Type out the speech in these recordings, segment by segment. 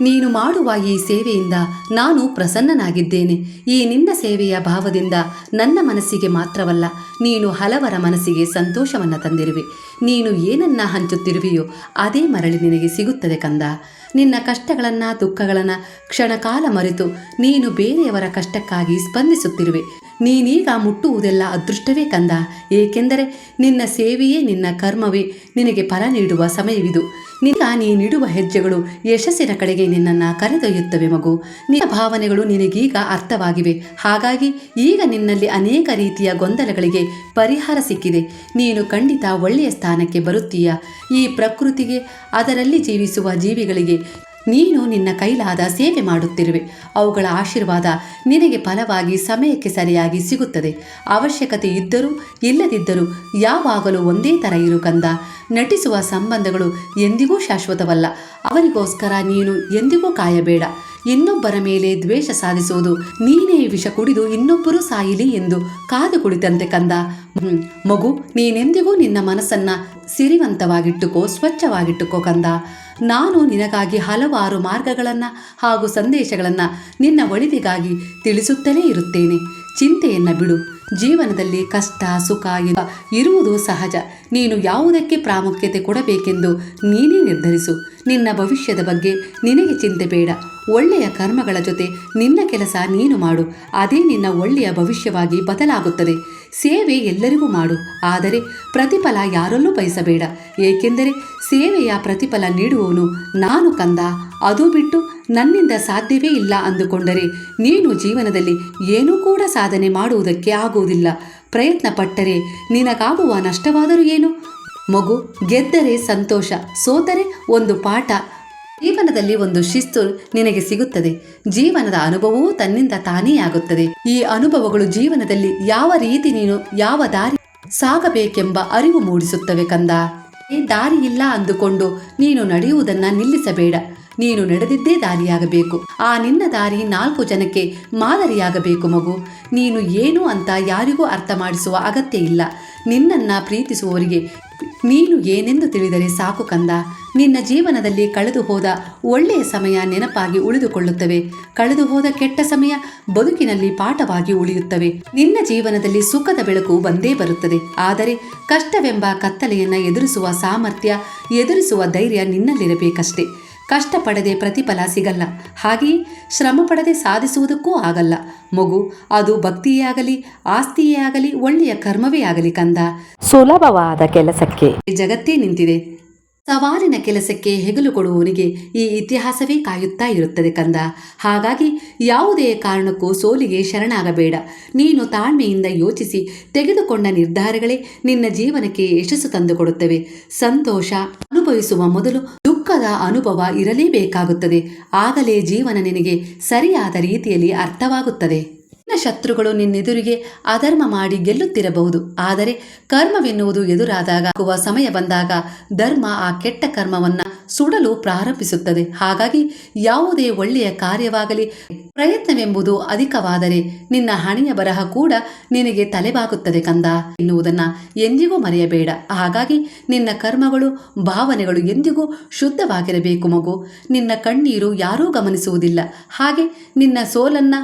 ನೀನು ಮಾಡುವ ಈ ಸೇವೆಯಿಂದ ನಾನು ಪ್ರಸನ್ನನಾಗಿದ್ದೇನೆ. ಈ ನಿನ್ನ ಸೇವೆಯ ಭಾವದಿಂದ ನನ್ನ ಮನಸ್ಸಿಗೆ ಮಾತ್ರವಲ್ಲ, ನೀನು ಹಲವರ ಮನಸ್ಸಿಗೆ ಸಂತೋಷವನ್ನು ತಂದಿರುವೆ. ನೀನು ಏನನ್ನ ಹಂಚುತ್ತಿರುವೆಯೋ ಅದೇ ಮರಳಿ ನಿನಗೆ ಸಿಗುತ್ತದೆ ಕಂದ. ನಿನ್ನ ಕಷ್ಟಗಳನ್ನು, ದುಃಖಗಳನ್ನು ಕ್ಷಣಕಾಲ ಮರೆತು ನೀನು ಬೇರೆಯವರ ಕಷ್ಟಕ್ಕಾಗಿ ಸ್ಪಂದಿಸುತ್ತಿರುವೆ. ನೀನೀಗ ಮುಟ್ಟುವುದೆಲ್ಲ ಅದೃಷ್ಟವೇ ಕಂದ. ಏಕೆಂದರೆ ನಿನ್ನ ಸೇವೆಯೇ ನಿನ್ನ ಕರ್ಮವೇ. ನಿನಗೆ ಫಲ ನೀಡುವ ಸಮಯವಿದು. ನಿನ್ನ ನೀನಿಡುವ ಹೆಜ್ಜೆಗಳು ಯಶಸ್ಸಿನ ಕಡೆಗೆ ನಿನ್ನನ್ನು ಕರೆದೊಯ್ಯುತ್ತವೆ ಮಗು. ನಿನ್ನ ಭಾವನೆಗಳು ನಿನಗೀಗ ಅರ್ಥವಾಗಿವೆ. ಹಾಗಾಗಿ ಈಗ ನಿನ್ನಲ್ಲಿ ಅನೇಕ ರೀತಿಯ ಗೊಂದಲಗಳಿಗೆ ಪರಿಹಾರ ಸಿಕ್ಕಿದೆ. ನೀನು ಖಂಡಿತ ಒಳ್ಳೆಯ ಸ್ಥಾನಕ್ಕೆ ಬರುತ್ತೀಯ. ಈ ಪ್ರಕೃತಿಗೆ ಅದರಲ್ಲಿ ಜೀವಿಸುವ ಜೀವಿಗಳಿಗೆ ನೀನು ನಿನ್ನ ಕೈಲಾದ ಸೇವೆ ಮಾಡುತ್ತಿರುವೆ. ಅವುಗಳ ಆಶೀರ್ವಾದ ನಿನಗೆ ಫಲವಾಗಿ ಸಮಯಕ್ಕೆ ಸರಿಯಾಗಿ ಸಿಗುತ್ತದೆ. ಅವಶ್ಯಕತೆ ಇದ್ದರೂ ಇಲ್ಲದಿದ್ದರೂ ಯಾವಾಗಲೂ ಒಂದೇ ಥರ ಇರು ಕಂದ. ನಟಿಸುವ ಸಂಬಂಧಗಳು ಎಂದಿಗೂ ಶಾಶ್ವತವಲ್ಲ. ಅವರಿಗೋಸ್ಕರ ನೀನು ಎಂದಿಗೂ ಕಾಯಬೇಡ. ಇನ್ನೊಬ್ಬರ ಮೇಲೆ ದ್ವೇಷ ಸಾಧಿಸುವುದು. ನೀನೇ ವಿಷ ಕುಡಿದು ಇನ್ನೊಬ್ಬರು ಸಾಯಿಲಿ ಎಂದು ಕಾದು ಕುಳಿತಂತೆ ಕಂದ. ಮಗು, ನೀನೆಂದಿಗೂ ನಿನ್ನ ಮನಸ್ಸನ್ನ ಸಿರಿವಂತವಾಗಿಟ್ಟುಕೋ, ಸ್ವಚ್ಛವಾಗಿಟ್ಟುಕೋ ಕಂದ. ನಾನು ನಿನಗಾಗಿ ಹಲವಾರು ಮಾರ್ಗಗಳನ್ನು ಹಾಗೂ ಸಂದೇಶಗಳನ್ನು ನಿನ್ನ ಒಳಿತಿಗಾಗಿ ತಿಳಿಸುತ್ತಲೇ ಇರುತ್ತೇನೆ. ಚಿಂತೆಯನ್ನ ಬಿಡು. ಜೀವನದಲ್ಲಿ ಕಷ್ಟ, ಸುಖ ಎಂಬ ಇರುವುದು ಸಹಜ. ನೀನು ಯಾವುದಕ್ಕೆ ಪ್ರಾಮುಖ್ಯತೆ ಕೊಡಬೇಕೆಂದು ನೀನೇ ನಿರ್ಧರಿಸು. ನಿನ್ನ ಭವಿಷ್ಯದ ಬಗ್ಗೆ ನಿನಗೆ ಚಿಂತೆ ಬೇಡ. ಒಳ್ಳೆಯ ಕರ್ಮಗಳ ಜೊತೆ ನಿನ್ನ ಕೆಲಸ ನೀನು ಮಾಡು. ಅದೇ ನಿನ್ನ ಒಳ್ಳೆಯ ಭವಿಷ್ಯವಾಗಿ ಬದಲಾಗುತ್ತದೆ. ಸೇವೆ ಎಲ್ಲರಿಗೂ ಮಾಡು. ಆದರೆ ಪ್ರತಿಫಲ ಯಾರಲ್ಲೂ ಬಯಸಬೇಡ. ಏಕೆಂದರೆ ಸೇವೆಯ ಪ್ರತಿಫಲ ನೀಡುವವನು ನಾನು ಕಂದ. ಅದು ಬಿಟ್ಟು ನನ್ನಿಂದ ಸಾಧ್ಯವೇ ಇಲ್ಲ ಅಂದುಕೊಂಡರೆ ನೀನು ಜೀವನದಲ್ಲಿ ಏನೂ ಕೂಡ ಸಾಧನೆ ಮಾಡುವುದಕ್ಕೆ ಆಗುವುದಿಲ್ಲ. ಪ್ರಯತ್ನ ಪಟ್ಟರೆ ನಿನಗಾಗುವ ನಷ್ಟವಾದರೂ ಏನು? ಮಗು ಗೆದ್ದರೆ ಸಂತೋಷ, ಸೋತರೆ ಒಂದು ಪಾಠ. ಜೀವನದಲ್ಲಿ ಒಂದು ಶಿಸ್ತು ನಿನಗೆ ಸಿಗುತ್ತದೆ. ಜೀವನದ ಅನುಭವವೂ ತನ್ನಿಂದ ತಾನೇ ಆಗುತ್ತದೆ. ಈ ಅನುಭವಗಳು ಜೀವನದಲ್ಲಿ ಯಾವ ರೀತಿ ನೀನು ಯಾವ ದಾರಿ ಸಾಗಬೇಕೆಂಬ ಅರಿವು ಮೂಡಿಸುತ್ತವೆ ಕಂದ. ಈ ದಾರಿ ಇಲ್ಲ ಅಂದುಕೊಂಡು ನೀನು ನಡೆಯುವುದನ್ನ ನಿಲ್ಲಿಸಬೇಡ. ನೀನು ನಡೆದಿದ್ದೇ ದಾರಿಯಾಗಬೇಕು. ಆ ನಿನ್ನ ದಾರಿ ನಾಲ್ಕು ಜನಕ್ಕೆ ಮಾದರಿಯಾಗಬೇಕು ಮಗು. ನೀನು ಏನು ಅಂತ ಯಾರಿಗೂ ಅರ್ಥ ಮಾಡಿಸುವ ಅಗತ್ಯ ಇಲ್ಲ. ನಿನ್ನನ್ನ ಪ್ರೀತಿಸುವವರಿಗೆ ನೀನು ಏನೆಂದು ತಿಳಿದರೆ ಸಾಕು ಕಂದ. ನಿನ್ನ ಜೀವನದಲ್ಲಿ ಕಳೆದು ಹೋದ ಒಳ್ಳೆಯ ಸಮಯ ನೆನಪಾಗಿ ಉಳಿದುಕೊಳ್ಳುತ್ತವೆ. ಕಳೆದು ಹೋದ ಕೆಟ್ಟ ಸಮಯ ಬದುಕಿನಲ್ಲಿ ಪಾಠವಾಗಿ ಉಳಿಯುತ್ತವೆ. ನಿನ್ನ ಜೀವನದಲ್ಲಿ ಸುಖದ ಬೆಳಕು ಬಂದೇ ಬರುತ್ತದೆ. ಆದರೆ ಕಷ್ಟವೆಂಬ ಕತ್ತಲೆಯನ್ನು ಎದುರಿಸುವ ಸಾಮರ್ಥ್ಯ, ಎದುರಿಸುವ ಧೈರ್ಯ ನಿನ್ನಲ್ಲಿರಬೇಕಷ್ಟೇ. ಕಷ್ಟಪಡದೆ ಪ್ರತಿಫಲ ಸಿಗಲ್ಲ. ಹಾಗೆಯೇ ಶ್ರಮ ಪಡದೆ ಸಾಧಿಸುವುದಕ್ಕೂ ಆಗಲ್ಲ. ಮಗು ಅದು ಭಕ್ತಿಯೇ ಆಗಲಿ ಆಸ್ತಿಯೇ ಆಗಲಿ ಒಳ್ಳೆಯ ಕರ್ಮವೇ ಆಗಲಿ ಕಂದ. ಸುಲಭವಾದ ಕೆಲಸಕ್ಕೆ. ಜಗತ್ತೇ ನಿಂತಿದೆ. ಸವಾಲಿನ ಕೆಲಸಕ್ಕೆ ಹೆಗಲು ಕೊಡುವವನಿಗೆ ಈ ಇತಿಹಾಸವೇ ಕಾಯುತ್ತಾ ಇರುತ್ತದೆ ಕಂದ. ಹಾಗಾಗಿ ಯಾವುದೇ ಕಾರಣಕ್ಕೂ ಸೋಲಿಗೆ ಶರಣಾಗಬೇಡ. ನೀನು ತಾಳ್ಮೆಯಿಂದ ಯೋಚಿಸಿ ತೆಗೆದುಕೊಂಡ ನಿರ್ಧಾರಗಳೇ ನಿನ್ನ ಜೀವನಕ್ಕೆ ಯಶಸ್ಸು ತಂದುಕೊಡುತ್ತವೆ. ಸಂತೋಷ ಅನುಭವಿಸುವ ಮೊದಲು ದುಃಖದ ಅನುಭವ ಇರಲೇಬೇಕಾಗುತ್ತದೆ. ಆಗಲೇ ಜೀವನ ನಿನಗೆ ಸರಿಯಾದ ರೀತಿಯಲ್ಲಿ ಅರ್ಥವಾಗುತ್ತದೆ. ನಿನ್ನ ಶತ್ರುಗಳು ನಿನ್ನೆದುರಿಗೆ ಅಧರ್ಮ ಮಾಡಿ ಗೆಲ್ಲುತ್ತಿರಬಹುದು. ಆದರೆ ಕರ್ಮವೆನ್ನುವುದು ಎದುರಾದಾಗ ಸಮಯ ಬಂದಾಗ ಧರ್ಮ ಆ ಕೆಟ್ಟ ಕರ್ಮವನ್ನ ಸುಡಲು ಪ್ರಾರಂಭಿಸುತ್ತದೆ. ಹಾಗಾಗಿ ಯಾವುದೇ ಒಳ್ಳೆಯ ಕಾರ್ಯವಾಗಲಿ, ಪ್ರಯತ್ನವೆಂಬುದು ಅಧಿಕವಾದರೆ ನಿನ್ನ ಹಣೆಯ ಬರಹ ಕೂಡ ನಿನಗೆ ತಲೆಬಾಗುತ್ತದೆ ಕಂದ. ಎನ್ನುವುದನ್ನು ಎಂದಿಗೂ ಮರೆಯಬೇಡ. ಹಾಗಾಗಿ ನಿನ್ನ ಕರ್ಮಗಳು, ಭಾವನೆಗಳು ಎಂದಿಗೂ ಶುದ್ಧವಾಗಿರಬೇಕು ಮಗು. ನಿನ್ನ ಕಣ್ಣೀರು ಯಾರೂ ಗಮನಿಸುವುದಿಲ್ಲ. ಹಾಗೆ ನಿನ್ನ ಸೋಲನ್ನ,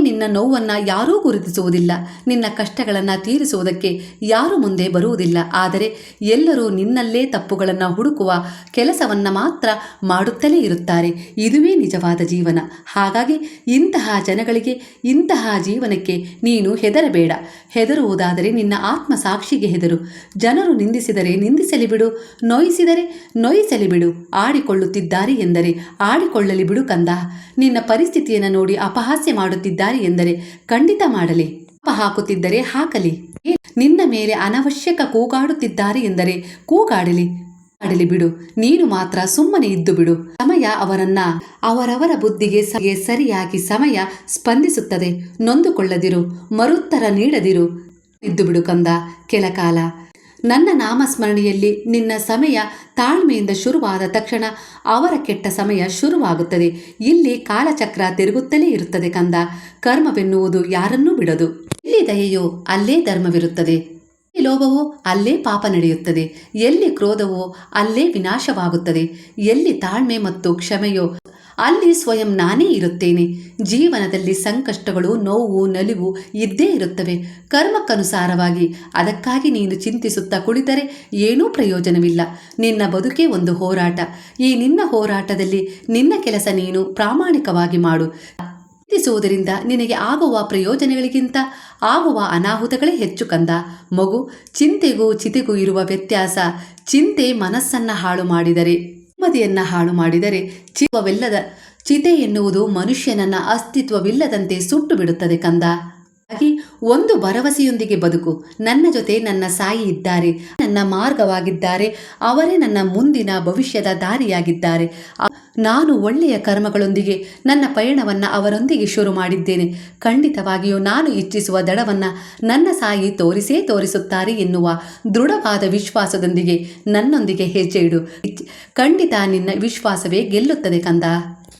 ನಿನ್ನ ನೋವನ್ನ ಯಾರೂ ಗುರುತಿಸುವುದಿಲ್ಲ. ನಿನ್ನ ಕಷ್ಟಗಳನ್ನ ತೀರಿಸುವುದಕ್ಕೆ ಯಾರು ಮುಂದೆ ಬರುವುದಿಲ್ಲ. ಆದರೆ ಎಲ್ಲರೂ ನಿನ್ನಲ್ಲೇ ತಪ್ಪುಗಳನ್ನು ಹುಡುಕುವ ಕೆಲಸವನ್ನ ಮಾತ್ರ ಮಾಡುತ್ತಲೇ ಇರುತ್ತಾರೆ. ಇದುವೇ ನಿಜವಾದ ಜೀವನ. ಹಾಗಾಗಿ ಇಂತಹ ಜನಗಳಿಗೆ ಇಂತಹ ಜೀವನಕ್ಕೆ ನೀನು ಹೆದರಬೇಡ. ಹೆದರುವುದಾದರೆ ನಿನ್ನ ಆತ್ಮ ಸಾಕ್ಷಿಗೆ ಹೆದರು. ಜನರು ನಿಂದಿಸಿದರೆ ನಿಂದಿಸಲಿ ಬಿಡು. ನೋಯಿಸಿದರೆ ನೋಯಿಸಲಿ ಬಿಡು. ಆಡಿಕೊಳ್ಳುತ್ತಿದ್ದಾರೆ ಎಂದರೆ ಆಡಿಕೊಳ್ಳಲಿ ಬಿಡು ಕಂದ. ನಿನ್ನ ಪರಿಸ್ಥಿತಿಯನ್ನು ನೋಡಿ ಅಪಹಾಸ್ಯ ಮಾಡುತ್ತಿದ್ದಾರೆ ಎಂದರೆ ಖಂಡಿತ ಮಾಡಲಿ. ಅಪ ಹಾಕುತ್ತಿದ್ದರೆ ಹಾಕಲಿ. ನಿನ್ನ ಮೇಲೆ ಅನವಶ್ಯಕ ಕೂಗಾಡುತ್ತಿದ್ದಾರೆ ಎಂದರೆ ಕೂಗಾಡಲಿ. ಆಡಲಿ ಬಿಡು. ನೀನು ಮಾತ್ರ ಸುಮ್ಮನೆ ಇದ್ದು ಬಿಡು. ಸಮಯ ಅವರನ್ನ, ಅವರವರ ಬುದ್ಧಿಗೆ ಸರಿಯಾಗಿ ಸಮಯ ಸ್ಪಂದಿಸುತ್ತದೆ. ನೊಂದುಕೊಳ್ಳದಿರು, ಮರುತ್ತರ ನೀಡದಿರು. ಇದ್ದು ಬಿಡು ಕಂದ ಕೆಲ ಕಾಲ ನನ್ನ ನಾಮಸ್ಮರಣೆಯಲ್ಲಿ ನಿನ್ನ ಸಮಯ ತಾಳ್ಮೆಯಿಂದ ಶುರುವಾದ ತಕ್ಷಣ ಅವರ ಕೆಟ್ಟ ಸಮಯ ಶುರುವಾಗುತ್ತದೆ. ಇಲ್ಲಿ ಕಾಲಚಕ್ರ ತಿರುಗುತ್ತಲೇ ಇರುತ್ತದೆ ಕಂದ. ಕರ್ಮವೆನ್ನುವುದು ಯಾರನ್ನೂ ಬಿಡದು. ಇಲ್ಲಿ ದಯೆಯೋ ಅಲ್ಲೇ ಧರ್ಮವಿರುತ್ತದೆ. ಲೋಭವೋ ಅಲ್ಲೇ ಪಾಪ ನಡೆಯುತ್ತದೆ. ಎಲ್ಲಿ ಕ್ರೋಧವೋ ಅಲ್ಲೇ ವಿನಾಶವಾಗುತ್ತದೆ. ಎಲ್ಲಿ ತಾಳ್ಮೆ ಮತ್ತು ಕ್ಷಮೆಯೋ ಅಲ್ಲಿ ಸ್ವಯಂ ನಾನೇ ಇರುತ್ತೇನೆ. ಜೀವನದಲ್ಲಿ ಸಂಕಷ್ಟಗಳು, ನೋವು, ನಲಿವು ಇದ್ದೇ ಇರುತ್ತವೆ. ಕರ್ಮಕ್ಕನುಸಾರವಾಗಿ ಅದಕ್ಕಾಗಿ ನೀನು ಚಿಂತಿಸುತ್ತಾ ಕುಳಿತರೆ ಏನೂ ಪ್ರಯೋಜನವಿಲ್ಲ. ನಿನ್ನ ಬದುಕೇ ಒಂದು ಹೋರಾಟ. ಈ ನಿನ್ನ ಹೋರಾಟದಲ್ಲಿ ನಿನ್ನ ಕೆಲಸ ನೀನು ಪ್ರಾಮಾಣಿಕವಾಗಿ ಮಾಡು. ಚಿಂತಿಸುವುದರಿಂದ ನಿನಗೆ ಆಗುವ ಪ್ರಯೋಜನಗಳಿಗಿಂತ ಆಗುವ ಅನಾಹುತಗಳೇ ಹೆಚ್ಚು ಕಂದ. ಮಗು, ಚಿಂತೆಗೂ ಚಿತೆಗೂ ಇರುವ ವ್ಯತ್ಯಾಸ ಚಿಂತೆ ಮನಸ್ಸನ್ನ ಹಾಳು ಮಾಡಿದರೆ, ನೆಮ್ಮದಿಯನ್ನ ಹಾಳು ಮಾಡಿದರೆ ಚಿವವೆಲ್ಲದ ಚಿತೆ ಎನ್ನುವುದು ಮನುಷ್ಯನನ್ನ ಅಸ್ತಿತ್ವವಿಲ್ಲದಂತೆ ಸುಟ್ಟು ಬಿಡುತ್ತದೆ ಕಂದ. ಹಾಗಾಗಿ ಒಂದು ಭರವಸೆಯೊಂದಿಗೆ ಬದುಕು. ನನ್ನ ಜೊತೆ ನನ್ನ ಸಾಯಿ ಇದ್ದಾರೆ. ನನ್ನ ಮಾರ್ಗವಾಗಿದ್ದಾರೆ. ಅವರೇ ನನ್ನ ಮುಂದಿನ ಭವಿಷ್ಯದ ದಾರಿಯಾಗಿದ್ದಾರೆ. ನಾನು ಒಳ್ಳೆಯ ಕರ್ಮಗಳೊಂದಿಗೆ ನನ್ನ ಪಯಣವನ್ನು ಅವರೊಂದಿಗೆ ಶುರು ಮಾಡಿದ್ದೇನೆ. ಖಂಡಿತವಾಗಿಯೂ ನಾನು ಇಚ್ಛಿಸುವ ದಡವನ್ನು ನನ್ನ ಸಾಯಿ ತೋರಿಸೇ ತೋರಿಸುತ್ತಾರೆ ಎನ್ನುವ ದೃಢವಾದ ವಿಶ್ವಾಸದೊಂದಿಗೆ ನನ್ನೊಂದಿಗೆ ಹೆಜ್ಜೆ ಇಡು. ಖಂಡಿತ ನಿನ್ನ ವಿಶ್ವಾಸವೇ ಗೆಲ್ಲುತ್ತದೆ ಕಂದ.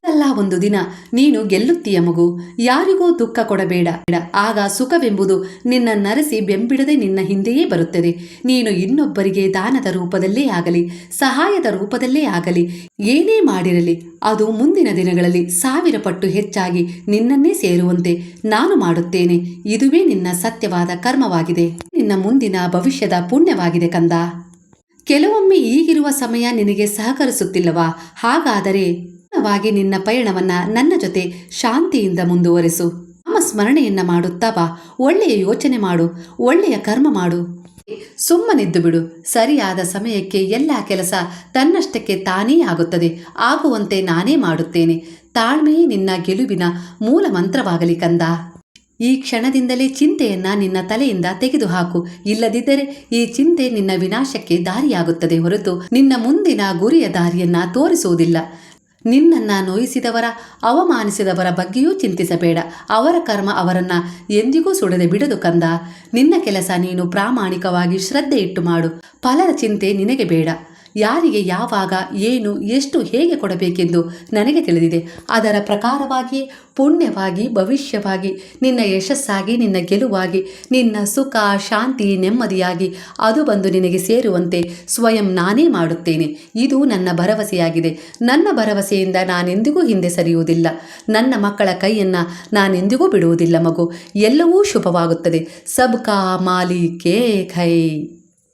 ಅಲ್ಲ, ಒಂದು ದಿನ ನೀನು ಗೆಲ್ಲುತ್ತೀಯ ಮಗು. ಯಾರಿಗೂ ದುಃಖ ಕೊಡಬೇಡ. ಬೇಡ. ಆಗ ಸುಖವೆಂಬುದು ನಿನ್ನ ನರಸಿ ಬೆಂಬಿಡದೆ ನಿನ್ನ ಹಿಂದೆಯೇ ಬರುತ್ತದೆ. ನೀನು ಇನ್ನೊಬ್ಬರಿಗೆ ದಾನದ ರೂಪದಲ್ಲೇ ಆಗಲಿ, ಸಹಾಯದ ರೂಪದಲ್ಲೇ ಆಗಲಿ, ಏನೇ ಮಾಡಿರಲಿ, ಅದು ಮುಂದಿನ ದಿನಗಳಲ್ಲಿ ಸಾವಿರ ಪಟ್ಟು ಹೆಚ್ಚಾಗಿ ನಿನ್ನನ್ನೇ ಸೇರುವಂತೆ ನಾನು ಮಾಡುತ್ತೇನೆ. ಇದುವೇ ನಿನ್ನ ಸತ್ಯವಾದ ಕರ್ಮವಾಗಿದೆ. ನಿನ್ನ ಮುಂದಿನ ಭವಿಷ್ಯದ ಪುಣ್ಯವಾಗಿದೆ ಕಂದ. ಕೆಲವೊಮ್ಮೆ ಈಗಿರುವ ಸಮಯ ನಿನಗೆ ಸಹಕರಿಸುತ್ತಿಲ್ಲವಾ? ಹಾಗಾದರೆ ಪೂರ್ಣವಾಗಿ ನಿನ್ನ ಪಯಣವನ್ನ ನನ್ನ ಜೊತೆ ಶಾಂತಿಯಿಂದ ಮುಂದುವರಿಸು. ನಮ್ಮ ಸ್ಮರಣೆಯನ್ನ ಮಾಡುತ್ತಾ ಬಾ ಒಳ್ಳೆಯ ಯೋಚನೆ ಮಾಡು. ಒಳ್ಳೆಯ ಕರ್ಮ ಮಾಡು. ಸುಮ್ಮನಿದ್ದು ಬಿಡು. ಸರಿಯಾದ ಸಮಯಕ್ಕೆ ಎಲ್ಲ ಕೆಲಸ ತನ್ನಷ್ಟಕ್ಕೆ ತಾನೇ ಆಗುತ್ತದೆ. ಆಗುವಂತೆ ನಾನೇ ಮಾಡುತ್ತೇನೆ. ತಾಳ್ಮೆಯೇ ನಿನ್ನ ಗೆಲುವಿನ ಮೂಲ ಮಂತ್ರವಾಗಲಿ ಕಂದ. ಈ ಕ್ಷಣದಿಂದಲೇ ಚಿಂತೆಯನ್ನ ನಿನ್ನ ತಲೆಯಿಂದ ತೆಗೆದುಹಾಕು. ಇಲ್ಲದಿದ್ದರೆ ಈ ಚಿಂತೆ ನಿನ್ನ ವಿನಾಶಕ್ಕೆ ದಾರಿಯಾಗುತ್ತದೆ ಹೊರತು ನಿನ್ನ ಮುಂದಿನ ಗುರಿಯ ದಾರಿಯನ್ನ ತೋರಿಸುವುದಿಲ್ಲ. ನಿನ್ನನ್ನ ನೋಯಿಸಿದವರ, ಅವಮಾನಿಸಿದವರ ಬಗ್ಗೆಯೂ ಚಿಂತಿಸಬೇಡ. ಅವರ ಕರ್ಮ ಅವರನ್ನ ಎಂದಿಗೂ ಸುಡದೆ ಬಿಡದು ಕಂದ. ನಿನ್ನ ಕೆಲಸ ನೀನು ಪ್ರಾಮಾಣಿಕವಾಗಿ ಶ್ರದ್ಧೆ ಇಟ್ಟು ಮಾಡು. ಫಲದ ಚಿಂತೆ ನಿನಗೆ ಬೇಡ. ಯಾರಿಗೆ ಯಾವಾಗ, ಏನು, ಎಷ್ಟು ಹೇಗೆ ಕೊಡಬೇಕೆಂದು ನನಗೆ ತಿಳಿದಿದೆ. ಅದರ ಪ್ರಕಾರವಾಗಿ, ಪುಣ್ಯವಾಗಿ, ಭವಿಷ್ಯವಾಗಿ, ನಿನ್ನ ಯಶಸ್ಸಾಗಿ, ನಿನ್ನ ಗೆಲುವಾಗಿ, ನಿನ್ನ ಸುಖ, ಶಾಂತಿ, ನೆಮ್ಮದಿಯಾಗಿ ಅದು ಬಂದು ನಿನಗೆ ಸೇರುವಂತೆ ಸ್ವಯಂ ನಾನೇ ಮಾಡುತ್ತೇನೆ. ಇದು ನನ್ನ ಭರವಸೆಯಾಗಿದೆ. ನನ್ನ ಭರವಸೆಯಿಂದ ನಾನೆಂದಿಗೂ ಹಿಂದೆ ಸರಿಯುವುದಿಲ್ಲ. ನನ್ನ ಮಕ್ಕಳ ಕೈಯನ್ನು ನಾನೆಂದಿಗೂ ಬಿಡುವುದಿಲ್ಲ ಮಗು. ಎಲ್ಲವೂ ಶುಭವಾಗುತ್ತದೆ. ಸಬ್ಕಾ ಮಾಲೀಕೆ ಖೈ.